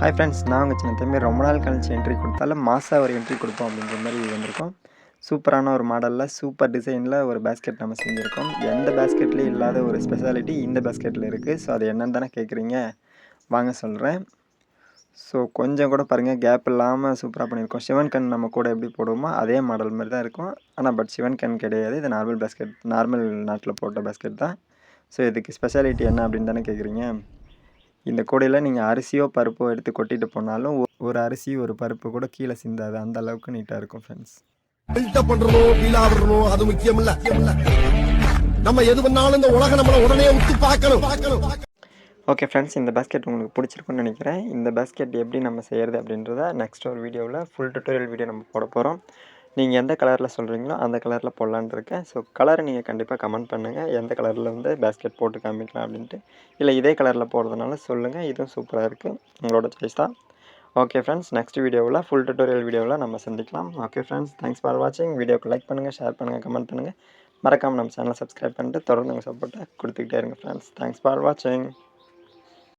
Hi friends நான் உங்கள் சின்ன தம்பி. ரொம்ப நாள் கழிச்சு என்ட்ரி கொடுத்தாலும் மாதம் ஒரு என்ட்ரி கொடுப்போம் அப்படின்ற மாதிரி வந்திருக்கோம். சூப்பரான ஒரு மாடலில் சூப்பர் டிசைனில் ஒரு பேஸ்கெட் நம்ம செஞ்சுருக்கோம். எந்த பேஸ்கெட்லேயும் இல்லாத ஒரு ஸ்பெஷாலிட்டி இந்த பேஸ்கெட்டில் இருக்குது ஸோ அது என்னன்னு தானே கேட்குறீங்க வாங்க சொல்கிறேன் ஸோ கொஞ்சம் கூட பாருங்கள் கேப் இல்லாமல் சூப்பராக பண்ணியிருக்கோம். சிவன் கண் நம்ம கூட எப்படி போடுவோமோ அதே மாடல் மாதிரி தான் இருக்கும். ஆனால் பட் சிவன் கண் கிடையாது. இது நார்மல் பேஸ்கெட் நார்மல் நாட்டில் போட்ட பேஸ்கெட் தான். ஸோ இதுக்கு ஸ்பெஷாலிட்டி என்ன அப்படின்னு தானே கேட்குறீங்க இந்த கூடையில் நீங்கள் அரிசியோ பருப்போ எடுத்து கொட்டிட்டு போனாலும் ஒரு அரிசி ஒரு பருப்பு கூட கீழே சிந்தாது. அந்த அளவுக்கு நீட்டாக இருக்கும் ஃப்ரெண்ட்ஸ் பில்டப் பண்றணும் ஃபீலா விடணும் அது முக்கியம் இல்ல. நம்ம எது பண்ணாலும் இந்த உலகம் நம்மள உடனே உத்து பார்க்கணும். பார்க்கணும் ஓகே ஃப்ரெண்ட்ஸ் இந்த பேஸ்கெட் உங்களுக்கு பிடிச்சிருக்குன்னு நினைக்கிறேன். இந்த பேஸ்கெட் எப்படி நம்ம செய்கிறது அப்படின்றத நெக்ஸ்ட் ஒரு வீடியோவில் ஃபுல் டுட்டோரியல் வீடியோ நம்ம போட போகிறோம் நீங்கள் எந்த கலரில் சொல்கிறீங்களோ அந்த கலரில் போடலான்னு இருக்கேன். ஸோ கலரை நீங்கள் கண்டிப்பாக கமெண்ட் பண்ணுங்கள் எந்த கலரில் வந்து பேஸ்கெட் போட்டு காமிக்கலாம் அப்படின்ட்டு. இல்லை இதே கலரில் போடுறதுனால சொல்லுங்கள் இதுவும் சூப்பராக இருக்குது உங்களோட சாய்ஸ் தான். ஓகே ஃப்ரெண்ட்ஸ் நெக்ஸ்ட் வீடியோவில் ஃபுல் டுட்டோரியல் வீடியோவில் நம்ம சந்திக்கலாம். ஓகே ஃப்ரெண்ட்ஸ் தேங்க்ஸ் ஃபார் வாட்சிங் வீடியோக்கு லைக் பண்ணுங்கள் ஷேர் பண்ணுங்கள் கமெண்ட் பண்ணுங்கள் மறக்காமல் நம்ம சேனலை சப்ஸ்கிரைப் பண்ணிட்டு தொடர்ந்து உங்கள் சப்போர்ட்டை கொடுத்துக்கிட்டே இருங்க ஃப்ரெண்ட்ஸ் தேங்க்ஸ் ஃபார் வாட்சிங்